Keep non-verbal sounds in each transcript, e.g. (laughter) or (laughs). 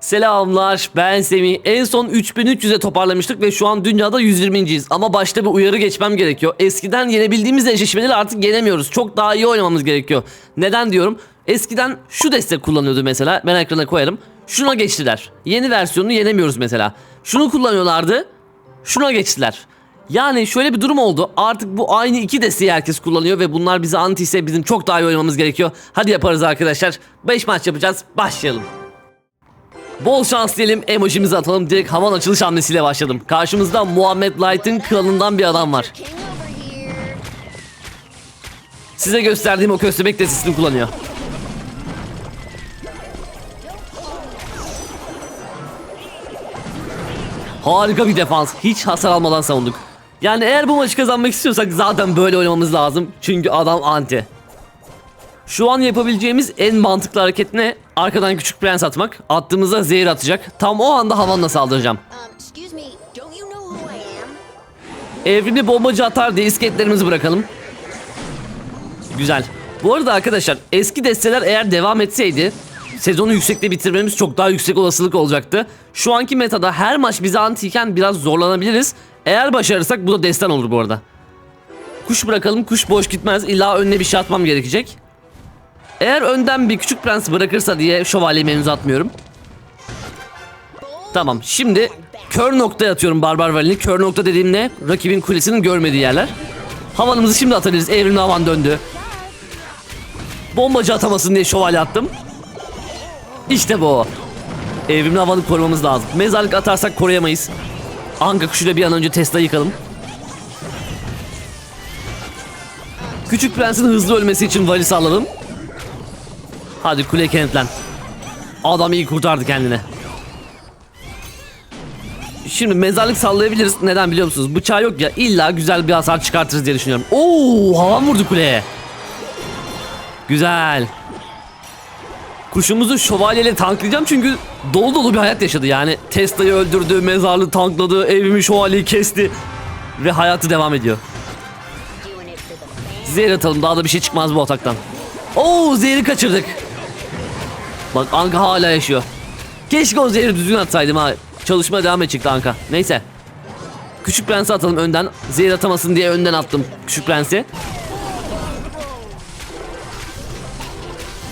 Selamlar ben Semih. En son 3300'e toparlamıştık ve şu an dünyada 120.yiz. Ama başta bir uyarı geçmem gerekiyor. Eskiden yenebildiğimiz eşleşmeleri artık yenemiyoruz. Çok daha iyi oynamamız gerekiyor. Neden diyorum? Eskiden şu destek kullanıyordu mesela. Ben ekrana koyarım. Şuna geçtiler. Yeni versiyonunu yenemiyoruz mesela. Şunu kullanıyorlardı. Şuna geçtiler. Yani şöyle bir durum oldu. Artık bu aynı iki desteği herkes kullanıyor ve bunlar bize anti ise bizim çok daha iyi oynamamız gerekiyor. Hadi yaparız arkadaşlar. 5 maç yapacağız. Başlayalım. Bol şans diyelim emojimizi atalım direkt havan açılış hamlesiyle başladım. Karşımızda Muhammed Light'ın kralından bir adam var. Size gösterdiğim o köstebek destesini kullanıyor. Harika bir defans. Hiç hasar almadan savunduk. Yani eğer bu maçı kazanmak istiyorsak zaten böyle oynamamız lazım. Çünkü adam anti. Şu an yapabileceğimiz en mantıklı hareket ne? Arkadan küçük prens atmak. Attığımızda zehir atacak. Tam o anda havanla saldıracağım. Excuse me, don't you know who I am? Evrimli bombacı atar diye isketlerimizi bırakalım. Güzel. Bu arada arkadaşlar eski desteler eğer devam etseydi sezonu yüksekte bitirmemiz çok daha yüksek olasılık olacaktı. Şu anki metada her maç bize antiyken biraz zorlanabiliriz. Eğer başarırsak bu da destan olur bu arada. Kuş bırakalım kuş boş gitmez illa önüne bir şey atmam gerekecek. Eğer önden bir küçük prens bırakırsa diye şövalyeyi henüz atmıyorum. Tamam şimdi kör noktaya atıyorum barbar valini. Kör nokta dediğim ne? Rakibin kulesinin görmediği yerler. Havanımızı şimdi atabiliriz. Evrimli havan döndü. Bombacı atamasın diye şövalye attım. İşte bu. Evrimli havanı korumamız lazım. Mezarlık atarsak koruyamayız. Anka kuşuyla bir an önce Tesla yıkalım. Küçük prensin hızlı ölmesi için vali salladım. Hadi kule kenetlen. Adam iyi kurtardı kendini. Şimdi mezarlık sallayabiliriz. Neden biliyor musunuz? Bıçağı yok ya illa güzel bir hasar çıkartırız diye düşünüyorum. Oo, havan vurdu kuleye. Güzel. Kuşumuzu şövalyeyle tanklayacağım çünkü dolu dolu bir hayat yaşadı yani. Tesla'yı öldürdü, mezarlığı tankladı, evimi şövalyeyi kesti ve hayatı devam ediyor. Zehir atalım daha da bir şey çıkmaz bu ataktan. Oo zehri kaçırdık. Bak Anka hala yaşıyor. Keşke o zehri düzgün atsaydım ha. Çalışmaya devam edecekti Anka. Neyse. Küçük prensi atalım önden. Zehir atamasın diye önden attım küçük prensi.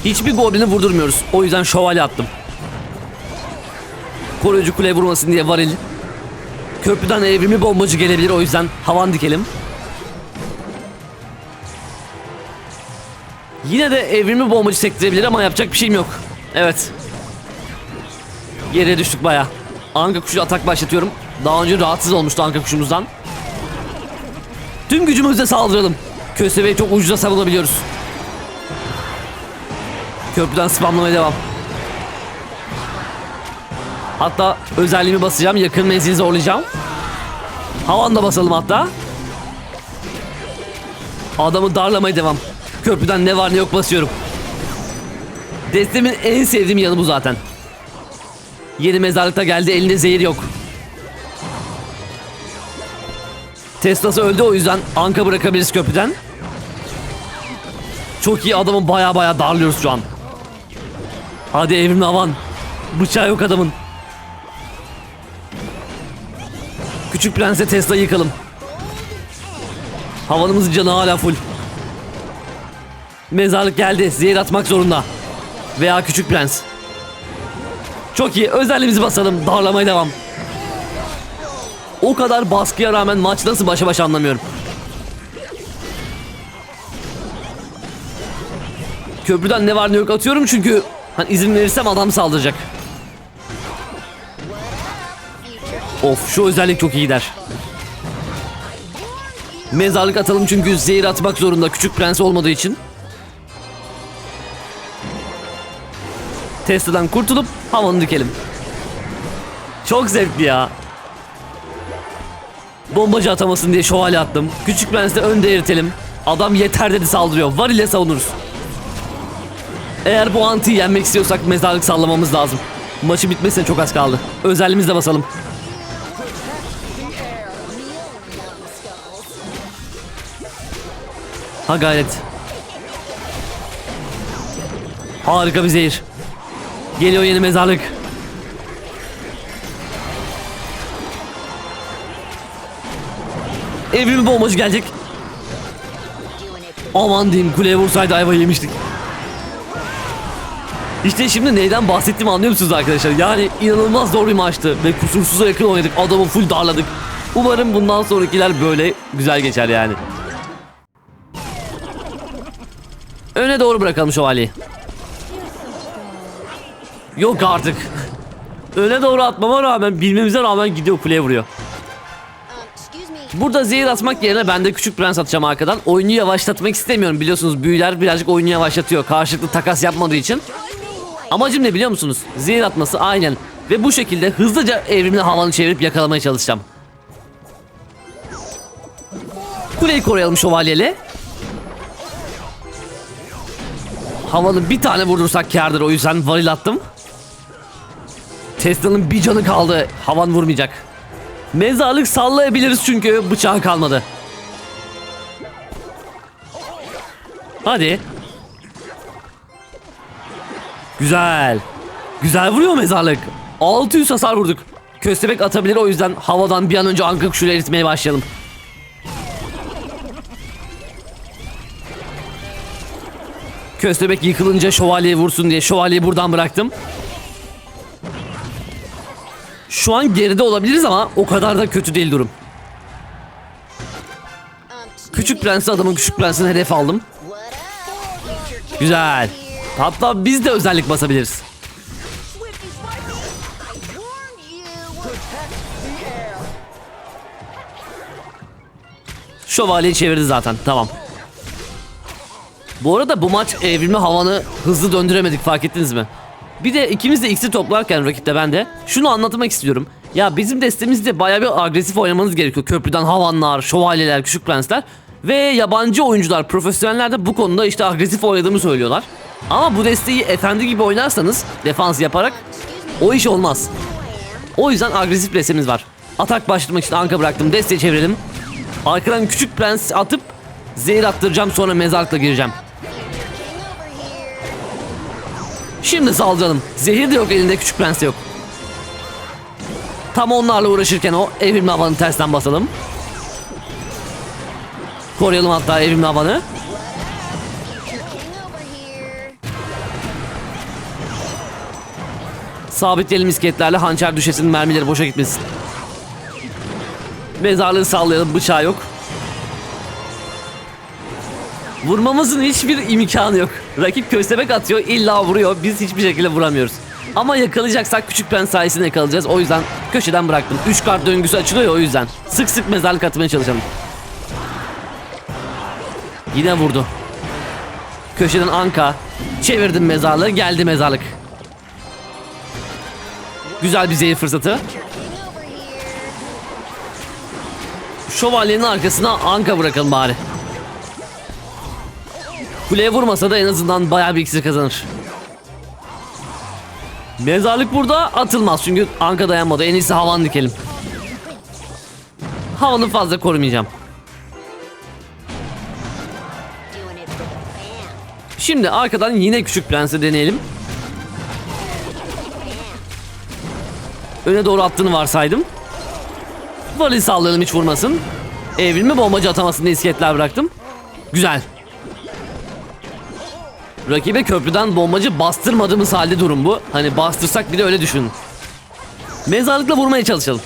Hiçbir goblini vurdurmuyoruz. O yüzden şövalye attım. Koruyucu kule vurmasın diye varil. Köprüden evrimli bombacı gelebilir o yüzden havan dikelim. Yine de evrimli bombacı sektirebilir ama yapacak bir şeyim yok. Evet. Geriye düştük baya. Anka kuşu atak başlatıyorum. Daha önce rahatsız olmuştu Anka kuşumuzdan. Tüm gücümüzle saldıralım. Köstebeği çok ucuza savunabiliyoruz. Köprüden spamlamaya devam. Hatta özelliğimi basacağım. Yakın menzili zorlayacağım. Havan da basalım hatta. Adamı darlamaya devam. Köprüden ne var ne yok basıyorum. Destemin en sevdiğim yanı bu zaten. Yeni mezarlıkta geldi elinde zehir yok. Tesla'sı öldü o yüzden Anka bırakabiliriz köprüden. Çok iyi adamı baya baya darlıyoruz şu an. Hadi evrimli havan. Bıçağı yok adamın. Küçük prense Tesla'yı yıkalım. Havanımızın canı hala full. Mezarlık geldi. Zehir atmak zorunda. Veya küçük prens. Çok iyi. Özelliğimizi basalım. Darlamaya devam. O kadar baskıya rağmen maç nasıl başa baş anlamıyorum. Köprüden ne var ne yok atıyorum çünkü hani izin verirsem adam saldıracak. Of şu özellik çok iyi gider. Mezarlık atalım çünkü zehir atmak zorunda küçük prens olmadığı için. Tesla'dan kurtulup havanı dikelim. Çok zevkli ya. Bombacı atamasın diye şövalye attım. Küçük prensle önde eritelim. Adam yeter dedi saldırıyor. Var ile savunuruz. Eğer bu antiyi yenmek istiyorsak mezarlık sallamamız lazım. Maçı bitmesine çok az kaldı. Özelliğimizle basalım. Ha gayret. Harika bir zehir. Geliyor yeni mezarlık. Evrim bombacı gelecek. Aman diyeyim kuleye vursaydı ayva yemiştik. İşte şimdi neyden bahsettiğimi anlıyor musunuz arkadaşlar? Yani inanılmaz zor bir maçtı ve kusursuza yakın oynadık. Adamı full darladık. Umarım bundan sonrakiler böyle güzel geçer yani. Öne doğru bırakalım şövalyeyi. Yok artık. Öne doğru atmama rağmen bilmemize rağmen gidiyor kuleye vuruyor. Burada zehir atmak yerine ben de küçük prens atacağım arkadan. Oyunu yavaşlatmak istemiyorum biliyorsunuz büyüler birazcık oyunu yavaşlatıyor karşılıklı takas yapmadığı için. Amacım ne biliyor musunuz? Zehir atması aynen. Ve bu şekilde hızlıca evrimli havanı çevirip yakalamaya çalışacağım. Kuleyi koruyalım şövalyeyle. Havalı bir tane vurdursak kârdır o yüzden varil attım. Tesla'nın bir canı kaldı. Havan vurmayacak. Mezarlık sallayabiliriz çünkü bıçağı kalmadı. Hadi. Güzel. Güzel vuruyor mezarlık. 600 hasar vurduk. Köstebek atabilir o yüzden havadan bir an önce anka kuşuyla eritmeye başlayalım. Köstebek yıkılınca şövalyeyi vursun diye şövalyeyi buradan bıraktım. Şu an geride olabiliriz ama o kadar da kötü değil durum. Um, Küçük prensi adamın küçük prensini hedef aldım. Güzel. Hatta biz de özellik basabiliriz. Şövalyeyi çevirdi zaten. Tamam. Bu arada bu maç evrimli havanı hızlı döndüremedik fark ettiniz mi? Bir de ikimiz de X'i toplarken rakipte ben de şunu anlatmak istiyorum. Ya bizim destemizde bayağı bir agresif oynamanız gerekiyor. Köprüden havanlar, şövalyeler, küçük prensler ve yabancı oyuncular, profesyoneller de bu konuda işte agresif oynadığımı söylüyorlar. Ama bu desteği efendi gibi oynarsanız defans yaparak o iş olmaz. O yüzden agresif destemiz var. Atak başlamak için anka bıraktım. Desteği çevirelim. Arkadan küçük prens atıp zehir attıracağım sonra mezarlıkla gireceğim. Şimdi saldıralım. Zehir de yok elinde küçük prens de yok. Tam onlarla uğraşırken o evrimli havanı tersten basalım. Koruyalım hatta evrimli havanı. Sabitleyelim misketlerle hançer düşesin mermileri boşa gitmesin. Mezarlığı sallayalım bıçağı yok. Vurmamızın hiçbir imkanı yok. Rakip köstebek atıyor illa vuruyor biz hiçbir şekilde vuramıyoruz. Ama yakalayacaksak küçük prens sayesinde yakalayacağız. O yüzden köşeden bıraktım. 3 kart döngüsü açılıyor o yüzden. Sık sık mezarlık atmaya çalışalım. Yine vurdu. Köşeden anka. Çevirdim mezarlığı geldi mezarlık. Güzel bir zehir fırsatı. Şövalyenin arkasına anka bırakalım bari. Kuleye vurmasa da en azından bayağı bir iksir kazanır. Mezarlık burada atılmaz çünkü anka dayanmadı. En iyisi havan dikelim. Havanı fazla korumayacağım. Şimdi arkadan yine küçük prensi deneyelim. Öne doğru attığını varsaydım. Vali sallayalım hiç vurmasın. Evrilme bombacı atamasın diye isketler bıraktım. Güzel. Rakibe köprüden bombacı bastırmadığımız halde durum bu. Hani bastırsak bir de öyle düşünün. Mezarlıkla vurmaya çalışalım.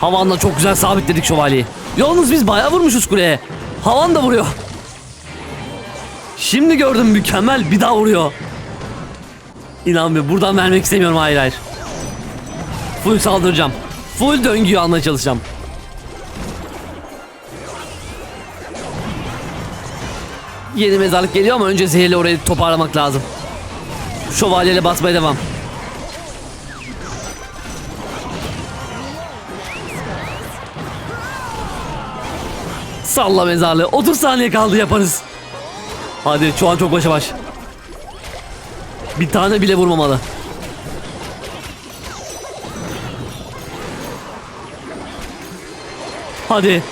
Havanla çok güzel sabitledik şövalyeyi. Yalnız biz bayağı vurmuşuz kuleye. Havan da vuruyor. Şimdi gördüm mükemmel bir daha vuruyor. İnanmıyorum buradan vermek istemiyorum hayır hayır. Full saldıracağım. Full döngüyü almaya çalışacağım. Yeni mezarlık geliyor ama önce zehirle orayı toparlamak lazım. Şövalyeyle basmaya devam. Salla mezarlığı. 30 saniye kaldı yaparız. Hadi şu an çok başa baş. Bir tane bile vurmamalı. Hadi.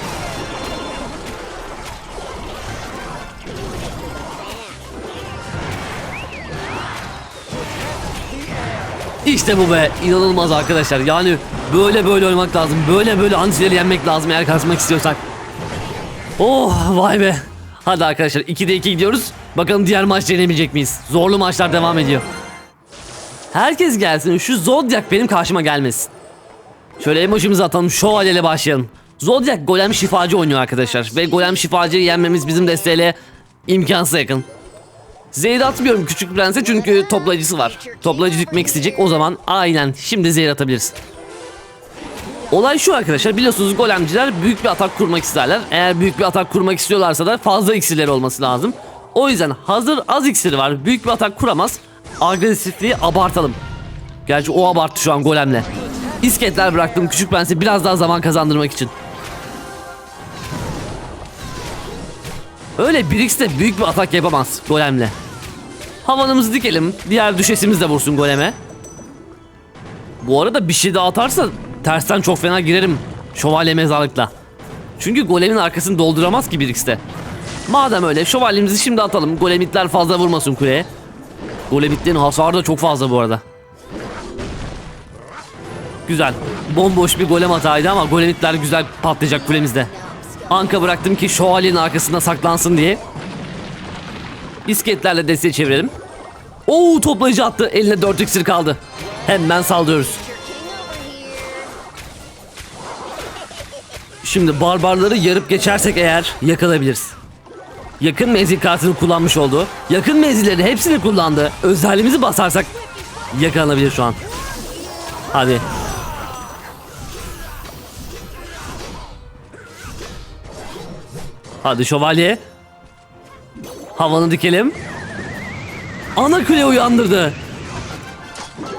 İşte bu be inanılmaz arkadaşlar yani böyle böyle oynamak lazım böyle böyle antileri yenmek lazım eğer kazanmak istiyorsak. Oh vay be. Hadi arkadaşlar 2'de 2 gidiyoruz. Bakalım diğer maç yenebilecek miyiz? Zorlu maçlar devam ediyor. Herkes gelsin şu Zodiac benim karşıma gelmesin. Şöyle emojimizi atalım şövalyeyle başlayalım. Zodiac golem şifacı oynuyor arkadaşlar. Ve golem şifacıyı yenmemiz bizim desteğiyle imkansıza yakın. Zehir atmıyorum küçük prense çünkü toplayıcısı var. Toplayıcı dikmek isteyecek o zaman aynen şimdi zehir atabiliriz. Olay şu arkadaşlar biliyorsunuz golemciler büyük bir atak kurmak isterler. Eğer büyük bir atak kurmak istiyorlarsa da fazla iksirleri olması lazım. O yüzden hazır az iksiri var büyük bir atak kuramaz. Agresifliği abartalım. Gerçi o abarttı şu an golemle. İsketler bıraktım küçük prense biraz daha zaman kazandırmak için. Öyle Brix de büyük bir atak yapamaz golemle. Havanımızı dikelim. Diğer düşesimiz de vursun goleme. Bu arada bir şey daha atarsa tersten çok fena girerim şövalye mezarlıkla. Çünkü golemin arkasını dolduramaz ki Brix'te. Madem öyle şövalyemizi şimdi atalım. Golemitler fazla vurmasın kuleye. Golemitlerin hasarı da çok fazla bu arada. Güzel. Bomboş bir golem hataydı ama golemitler güzel patlayacak kulemizde. Anka bıraktım ki şövalyenin arkasında saklansın diye. İsketlerle desteği çevirelim. Oo toplayıcı attı. Eline 4 iksir kaldı. Hemen saldırıyoruz. Şimdi barbarları yarıp geçersek eğer yakalayabiliriz. Yakın menzil kartını kullanmış oldu. Yakın menzilleri hepsini kullandı. Özelliğimizi basarsak yakalanabilir şu an. Hadi. Hadi şövalye. Havanı dikelim. Ana kule uyandırdı.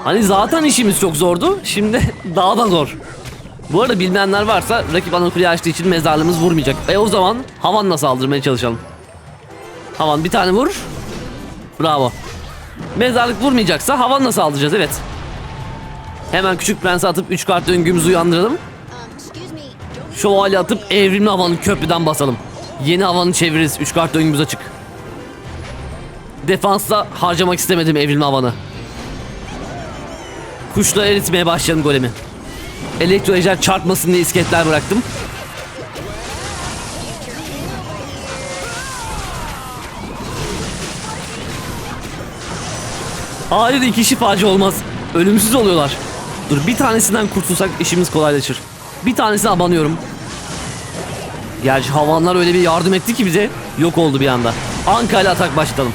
Hani zaten işimiz çok zordu. Şimdi (laughs) daha da zor. Bu arada bilmeyenler varsa rakip ana kuleyi açtığı için mezarlığımız vurmayacak. E o zaman Havan'la saldırmaya çalışalım. Havan bir tane vur. Bravo. Mezarlık vurmayacaksa Havan'la saldıracağız evet. Hemen küçük prensi atıp 3 kart döngümüzü uyandıralım. Um, Şövalye atıp evrimli havanı köprüden basalım. Yeni havanı çeviririz. 3 kart döngümüz açık. Defansta harcamak istemedim evrimli havanı. Kuşla eritmeye başladım golemi. Elektro ejder çarpmasın diye isketler bıraktım. Hayır iki şifacı olmaz. Ölümsüz oluyorlar. Dur bir tanesinden kurtulsak işimiz kolaylaşır. Bir tanesine abanıyorum. Gerçi havanlar öyle bir yardım etti ki bize yok oldu bir anda. Anka ile atak başlatalım.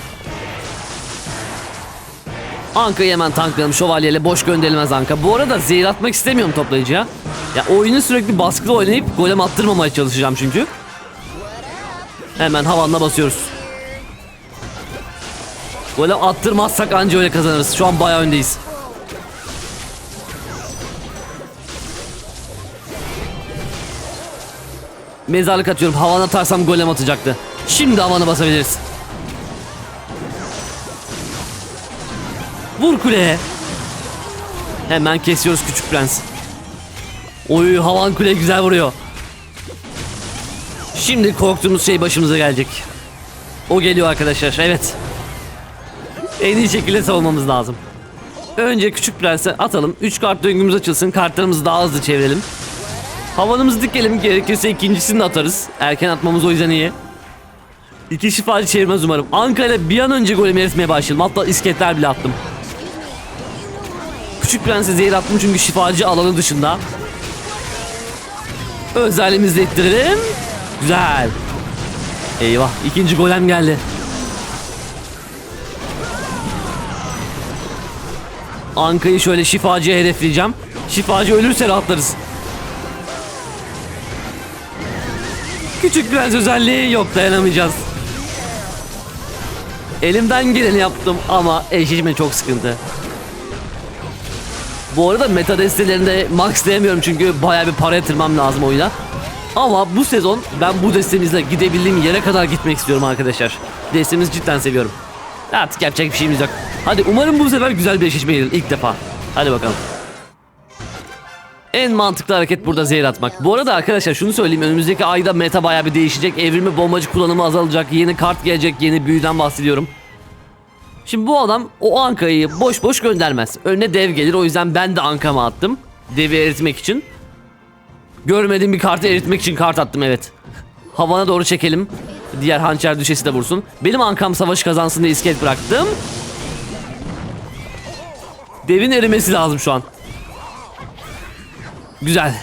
Anka'yı hemen tanklayalım şövalyeyle boş gönderilmez Anka. Bu arada zehir atmak istemiyorum toplayıcıya. Ya oyunu sürekli baskılı oynayıp golem attırmamaya çalışacağım çünkü. Hemen havanla basıyoruz. Golem attırmazsak anca öyle kazanırız. Şu an bayağı öndeyiz. Mezarlık atıyorum. Havan atarsam golem atacaktı. Şimdi havanı basabiliriz. Vur kuleye. Hemen kesiyoruz küçük prens. Oy havan kule güzel vuruyor. Şimdi korktuğumuz şey başımıza gelecek. O geliyor arkadaşlar. Evet. En iyi şekilde savunmamız lazım. Önce küçük prense atalım. 3 kart döngümüz açılsın. Kartlarımızı daha hızlı çevirelim. Havanımızı dikelim. Gerekirse ikincisini de atarız. Erken atmamız o yüzden iyi. İki şifacı çevirmez umarım. Anka ile bir an önce golemi eritmeye başlayalım. Hatta isketler bile attım. Küçük prense zehir attım çünkü şifacı alanı dışında. Özelliğimizi ettirelim. Güzel. Eyvah ikinci golem geldi. Anka'yı şöyle şifacıya hedefleyeceğim. Şifacı ölürse rahatlarız. Küçük prens özelliği yok dayanamayacağız. Elimden geleni yaptım ama eşleşme çok sıkıntı. Bu arada meta destelerinde maxlayamıyorum çünkü baya bir para yatırmam lazım oyuna. Ama bu sezon ben bu destemizle gidebildiğim yere kadar gitmek istiyorum arkadaşlar. Destemizi cidden seviyorum. Artık yapacak bir şeyimiz yok. Hadi umarım bu sefer güzel bir eşleşme gelir ilk defa. Hadi bakalım. En mantıklı hareket burada zehir atmak. Bu arada arkadaşlar şunu söyleyeyim. Önümüzdeki ayda meta bayağı bir değişecek. Evrimi bombacı kullanımı azalacak. Yeni kart gelecek. Yeni büyüden bahsediyorum. Şimdi bu adam o Anka'yı boş boş göndermez. Önüne dev gelir o yüzden ben de Anka'mı attım. Devi eritmek için. Görmediğim bir kartı eritmek için kart attım evet. Havana doğru çekelim. Diğer hançer düşesi de vursun. Benim Ankam savaşı kazansın diye iskelet bıraktım. Devin erimesi lazım şu an. Güzel.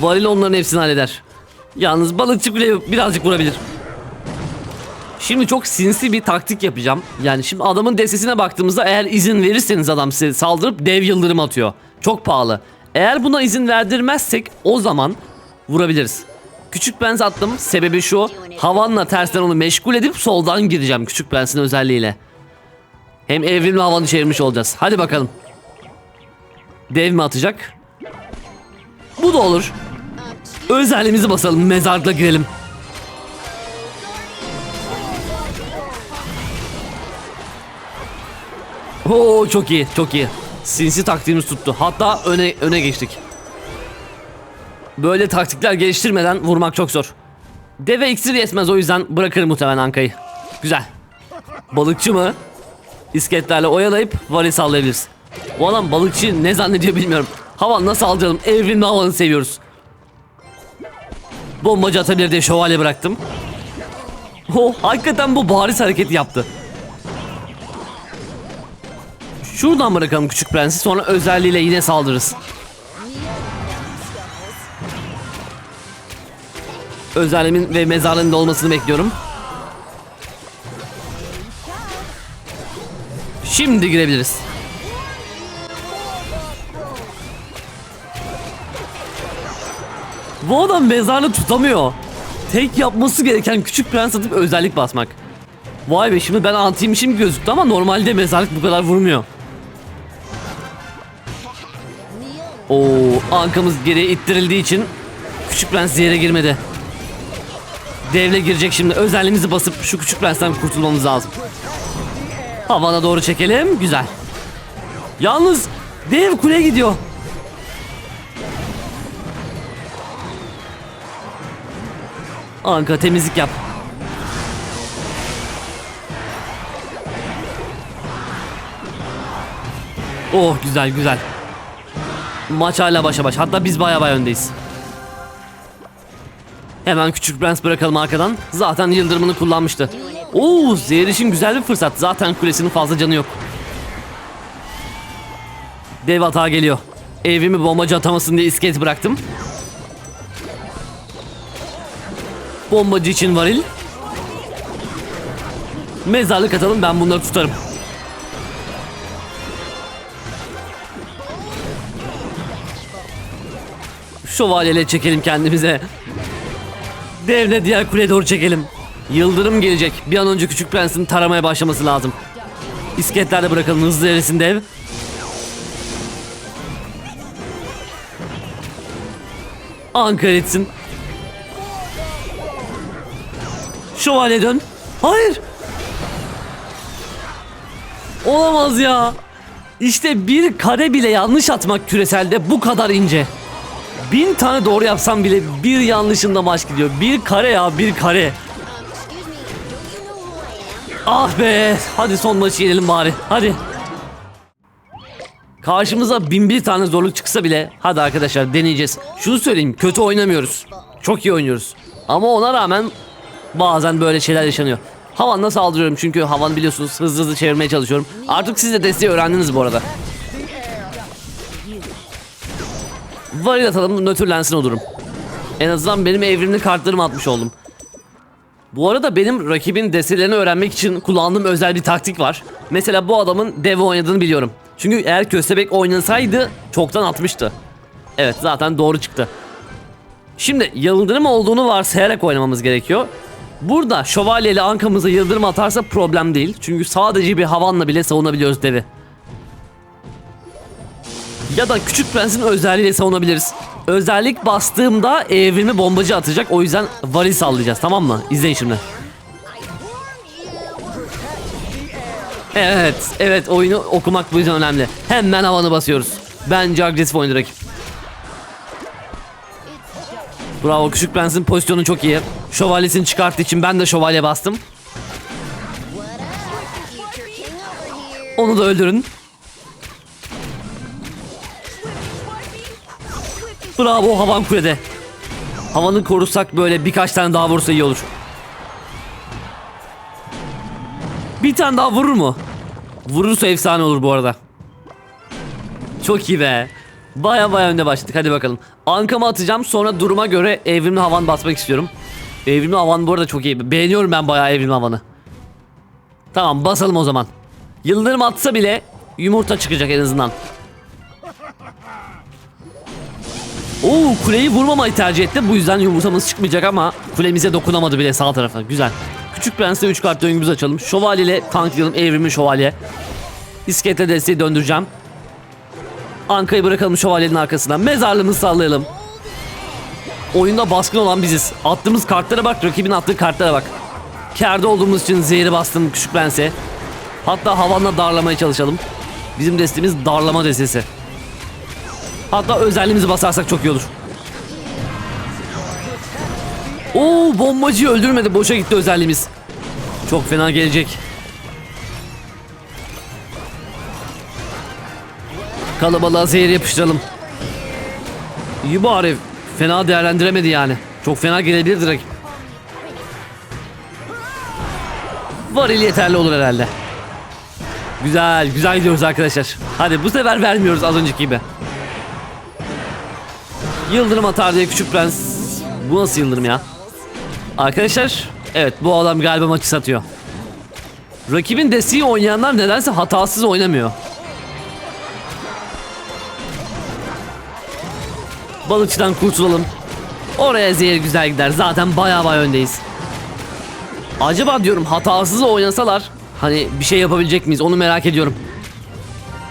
Varil onların hepsini halleder. Yalnız balıkçı bile birazcık vurabilir. Şimdi çok sinsi bir taktik yapacağım. Yani şimdi adamın destesine baktığımızda eğer izin verirseniz adam size saldırıp dev yıldırım atıyor. Çok pahalı. Eğer buna izin verdirmezsek o zaman vurabiliriz. Küçük prens attım. Sebebi şu. Havanla tersten onu meşgul edip soldan gireceğim küçük prensin özelliğiyle. Hem evrimli havanı çevirmiş olacağız. Hadi bakalım. Dev mi atacak? Bu da olur. Özelliğimizi basalım. Mezarlıkla girelim. Oo çok iyi, çok iyi. Sinsi taktiğimiz tuttu. Hatta öne öne geçtik. Böyle taktikler geliştirmeden vurmak çok zor. Deve iksir yetmez o yüzden bırakırım muhtemelen Anka'yı. Güzel. Balıkçı mı? İsketlerle oyalayıp vali sallayabiliriz. Bu adam balıkçı ne zannediyor bilmiyorum. Hava nasıl alacağım? Evrimli havanı seviyoruz. Bombacı atabilir diye şövalye bıraktım. Oh, hakikaten bu bariz hareket yaptı. Şuradan bırakalım küçük prensi sonra özelliğiyle yine saldırırız. Özelliğimin ve mezarlığın olmasını bekliyorum. Şimdi girebiliriz. Bu adam mezarlığı tutamıyor. Tek yapması gereken küçük prens atıp özellik basmak. Vay be şimdi ben antiymişim gözüktü ama normalde mezarlık bu kadar vurmuyor. Oo, ankamız geriye ittirildiği için küçük prens yere girmedi. Devle girecek şimdi. Özelliğimizi basıp şu küçük prensten kurtulmamız lazım. Havana doğru çekelim. Güzel. Yalnız dev kule gidiyor. Anka temizlik yap. Oh güzel güzel. Maç hala başa baş. Hatta biz baya baya öndeyiz. Hemen küçük prens bırakalım arkadan. Zaten yıldırımını kullanmıştı. Oo zehir için güzel bir fırsat. Zaten kulesinin fazla canı yok. Dev hata geliyor. Evimi bombacı atamasın diye iskelet bıraktım. Bombacı için varil. Mezarlık atalım ben bunları tutarım. Şövalyeyle çekelim kendimize. Devle diğer kuleye doğru çekelim. Yıldırım gelecek. Bir an önce küçük prensin taramaya başlaması lazım. İskeletlerde bırakalım hızlı erisin dev. Ankara etsin. Şövalye dön. Hayır. Olamaz ya. İşte bir kare bile yanlış atmak küreselde bu kadar ince. Bin tane doğru yapsam bile bir yanlışında maç gidiyor. Bir kare ya bir kare. Ah be. Hadi son maçı yenelim bari. Hadi. Karşımıza bin bir tane zorluk çıksa bile hadi arkadaşlar deneyeceğiz. Şunu söyleyeyim kötü oynamıyoruz. Çok iyi oynuyoruz. Ama ona rağmen bazen böyle şeyler yaşanıyor. Havanla saldırıyorum çünkü havan biliyorsunuz hızlı hızlı çevirmeye çalışıyorum. Artık siz de desteği öğrendiniz bu arada. Varil atalım nötrlensin o durum. En azından benim evrimli kartlarımı atmış oldum. Bu arada benim rakibin destelerini öğrenmek için kullandığım özel bir taktik var. Mesela bu adamın dev oynadığını biliyorum. Çünkü eğer köstebek oynasaydı çoktan atmıştı. Evet zaten doğru çıktı. Şimdi yıldırım olduğunu varsayarak oynamamız gerekiyor. Burada şövalye ile ankamıza yıldırım atarsa problem değil. Çünkü sadece bir havanla bile savunabiliyoruz devi. Ya da küçük prensin özelliğiyle savunabiliriz. Özellik bastığımda evrimi bombacı atacak. O yüzden varil sallayacağız tamam mı? İzleyin şimdi. Evet, evet oyunu okumak bu yüzden önemli. Hemen havanı basıyoruz. Bence agresif oynadı rakip. Bravo küçük prensin pozisyonu çok iyi. Şövalyesini çıkarttığı için ben de şövalye bastım. Onu da öldürün. Bravo havan kulede. Havanı korursak böyle birkaç tane daha vursa iyi olur. Bir tane daha vurur mu? Vurursa efsane olur bu arada. Çok iyi be. Baya baya önde başladık hadi bakalım. Ankamı atacağım sonra duruma göre evrimli havan basmak istiyorum. Evrimli havan bu arada çok iyi. Beğeniyorum ben bayağı evrimli havanı. Tamam basalım o zaman. Yıldırım atsa bile yumurta çıkacak en azından. Oo kuleyi vurmamayı tercih etti. Bu yüzden yumurtamız çıkmayacak ama kulemize dokunamadı bile sağ tarafa. Güzel. Küçük Prens'te 3 kart döngümüzü açalım. Şövalye ile tanklayalım. Evrimli şövalye. İskeletle desteği döndüreceğim. Anka'yı bırakalım şövalyenin arkasına. Mezarlığımızı sallayalım. Oyunda baskın olan biziz. Attığımız kartlara bak, rakibin attığı kartlara bak. Kerde olduğumuz için zehri bastım Küçük Prens'e. Hatta havanla darlamaya çalışalım. Bizim destemiz darlama destesi. Hatta özelliğimizi basarsak çok iyi olur. Oo bombacıyı öldürmedi. Boşa gitti özelliğimiz. Çok fena gelecek. Kalabalığa zehir yapıştıralım. İyi bari. Fena değerlendiremedi yani. Çok fena gelebilirdi rakip. Varil yeterli olur herhalde. Güzel, güzel gidiyoruz arkadaşlar. Hadi bu sefer vermiyoruz az önceki gibi. Yıldırım atar diye küçük prens. Bu nasıl yıldırım ya? Arkadaşlar, evet bu adam galiba maçı satıyor. Rakibin desteği oynayanlar nedense hatasız oynamıyor. Balıkçıdan kurtulalım. Oraya zehir güzel gider. Zaten baya baya öndeyiz. Acaba diyorum hatasız oynasalar hani bir şey yapabilecek miyiz onu merak ediyorum.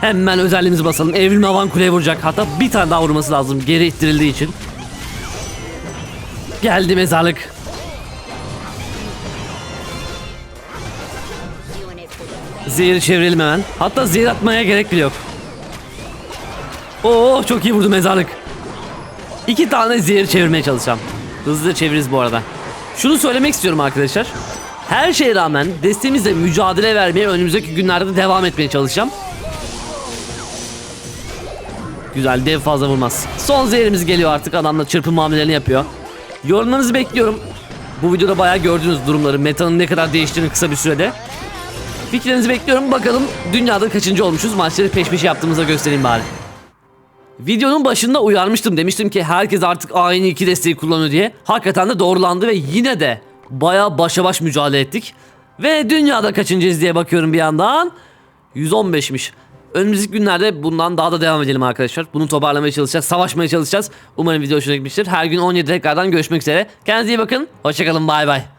Hemen özelliğimizi basalım. Evrilme havan kuleye vuracak. Hatta bir tane daha vurması lazım geri ittirildiği için. Geldi mezarlık. Zehri çevirelim hemen. Hatta zehir atmaya gerek bile yok. Oo çok iyi vurdu mezarlık. İki tane zehir çevirmeye çalışacağım. Hızlıca çeviririz bu arada. Şunu söylemek istiyorum arkadaşlar. Her şeye rağmen destemizle mücadele vermeye önümüzdeki günlerde devam etmeye çalışacağım. Güzel dev fazla vurmaz. Son zehrimiz geliyor artık adamla çırpım hamlelerini yapıyor. Yorumlarınızı bekliyorum. Bu videoda bayağı gördünüz durumları. Metanın ne kadar değiştiğini kısa bir sürede. Fikirlerinizi bekliyorum. Bakalım dünyada kaçıncı olmuşuz. Maçları peş peşe yaptığımızda göstereyim bari. Videonun başında uyarmıştım. Demiştim ki herkes artık aynı iki desteği kullanıyor diye. Hakikaten de doğrulandı ve yine de bayağı başa baş mücadele ettik. Ve dünyada kaçıncıyız diye bakıyorum bir yandan. 115'miş. Önümüzdeki günlerde bundan daha da devam edelim arkadaşlar. Bunu toparlamaya çalışacağız, savaşmaya çalışacağız. Umarım video hoşuna gitmiştir. Her gün 17 tekrardan görüşmek üzere. Kendinize iyi bakın. Hoşçakalın, bay bay.